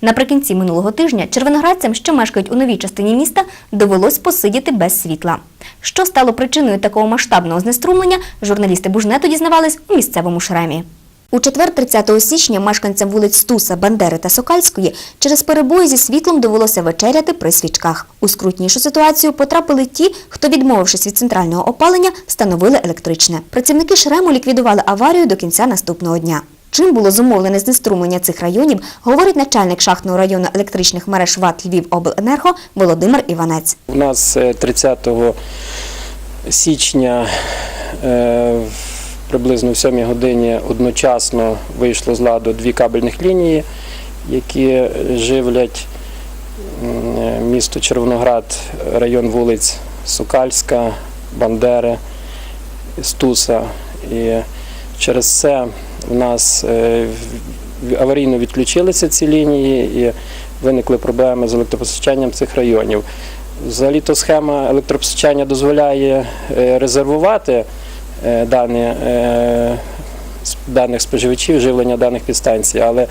Наприкінці минулого тижня червоноградцям, що мешкають у новій частині міста, довелось посидіти без світла. Що стало причиною такого масштабного знеструмлення, журналісти Бужнету дізнавались у місцевому шремі. У четвер, 30 січня, мешканцям вулиць Стуса, Бандери та Сокальської через перебої зі світлом довелося вечеряти при свічках. У скрутнішу ситуацію потрапили ті, хто, відмовившись від центрального опалення, встановили електричне. Працівники шрему ліквідували аварію до кінця наступного дня. Чим було зумовлене знеструмлення цих районів, говорить начальник шахтного району електричних мереж ВАТ Львівобленерго Володимир Іванець. У нас е, 30 січня е, приблизно в 7 годині одночасно вийшло з ладу дві кабельних лінії, які живлять е, місто Червоноград, район вулиць Сокальська, Бандери, Стуса. І через це в нас е, аварійно відключилися ці лінії і виникли проблеми з електропостачанням цих районів. Взагалі-то схема електропостачання дозволяє е, резервувати е, дані, даних споживачів, живлення даних підстанцій, але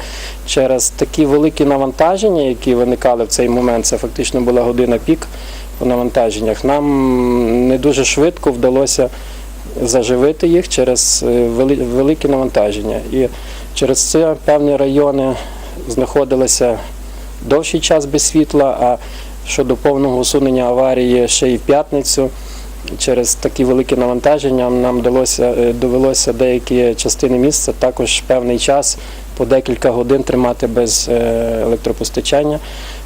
через такі великі навантаження, які виникали в цей момент, це фактично була година пік по навантаженнях, нам не дуже швидко вдалося заживити їх через е, вели- великі навантаження. І через це певні райони знаходилися довший час без світла, а щодо повного усунення аварії ще й в п'ятницю. Через такі великі навантаження нам вдалося, е, довелося деякі частини міста також певний час по декілька годин тримати без е, електропостачання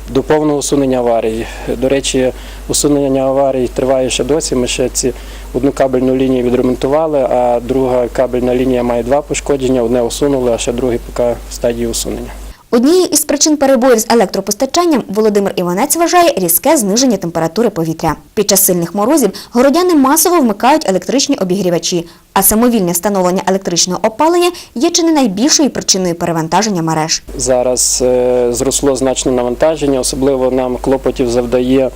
до повного усунення аварії. До речі, усунення аварій триває ще досі. Ми ще ці одну кабельну лінію відремонтували, а друга кабельна лінія має два пошкодження. Одне усунули, а ще друге поки в стадії усунення. Однією із причин перебоїв з електропостачанням Володимир Іванець вважає різке зниження температури повітря. Під час сильних морозів городяни масово вмикають електричні обігрівачі, а самовільне встановлення електричного опалення є чи не найбільшою причиною перевантаження мереж. Зараз е, зросло значне навантаження, особливо нам клопотів завдає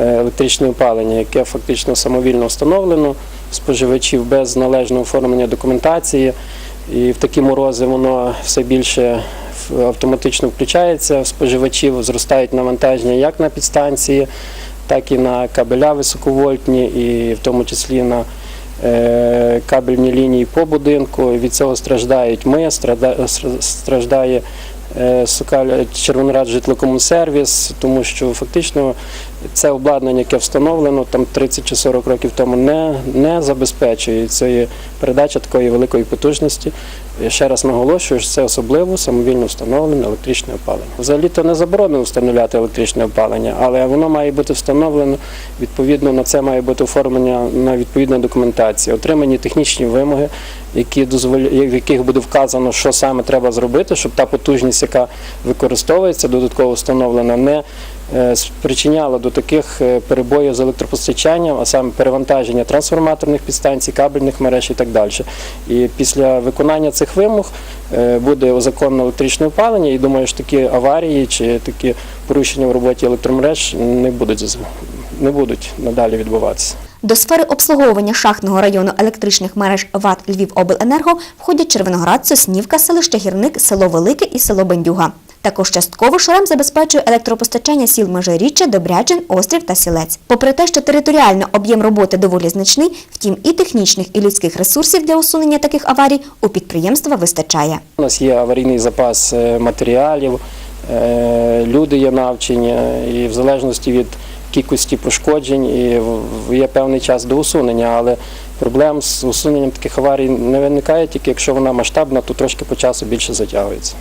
е, електричне опалення, яке фактично самовільно встановлено споживачів без належного оформлення документації. І в такі морози воно все більше автоматично включається споживачів, зростають навантаження як на підстанції, так і на кабеля високовольтні, і в тому числі на е, кабельні лінії по будинку. Від цього страждають ми, страждає Червонорад Сокаль- житлокомунсервіс, тому що фактично це обладнання, яке встановлено там 30 чи 40 років тому, не, не забезпечує цієї передачі такої великої потужності. Я ще раз наголошую, що це особливо самовільно встановлене електричне опалення. Взагалі-то не заборонено встановляти електричне опалення, але воно має бути встановлено, відповідно на це має бути оформлення на відповідна документація, отримані технічні вимоги, які дозволя... в яких буде вказано, що саме треба зробити, щоб та потужність, яка використовується, додатково встановлена, не е, спричиняла до таких е, перебоїв з електропостачанням, а саме перевантаження трансформаторних підстанцій, кабельних мереж і так далі. І після виконання цих вимог е, буде узаконено електричне опалення, і думаю, що такі аварії чи такі порушення в роботі електромереж не будуть, не будуть надалі відбуватися. До сфери обслуговування шахтного району електричних мереж ВАТ Львівобленерго входять Червоноград, Соснівка, селище Гірник, село Велике і село Бендюга. Також частково шрам забезпечує електропостачання сіл Межиріччя, Добрячин, Острів та Сілець. Попри те, що територіально об'єм роботи доволі значний, втім і технічних, і людських ресурсів для усунення таких аварій у підприємства вистачає. У нас є аварійний запас е, матеріалів, е, люди є навчені, і в залежності від кількості пошкоджень є певний час до усунення, але проблем з усуненням таких аварій не виникає, тільки якщо вона масштабна, то трошки по часу більше затягується.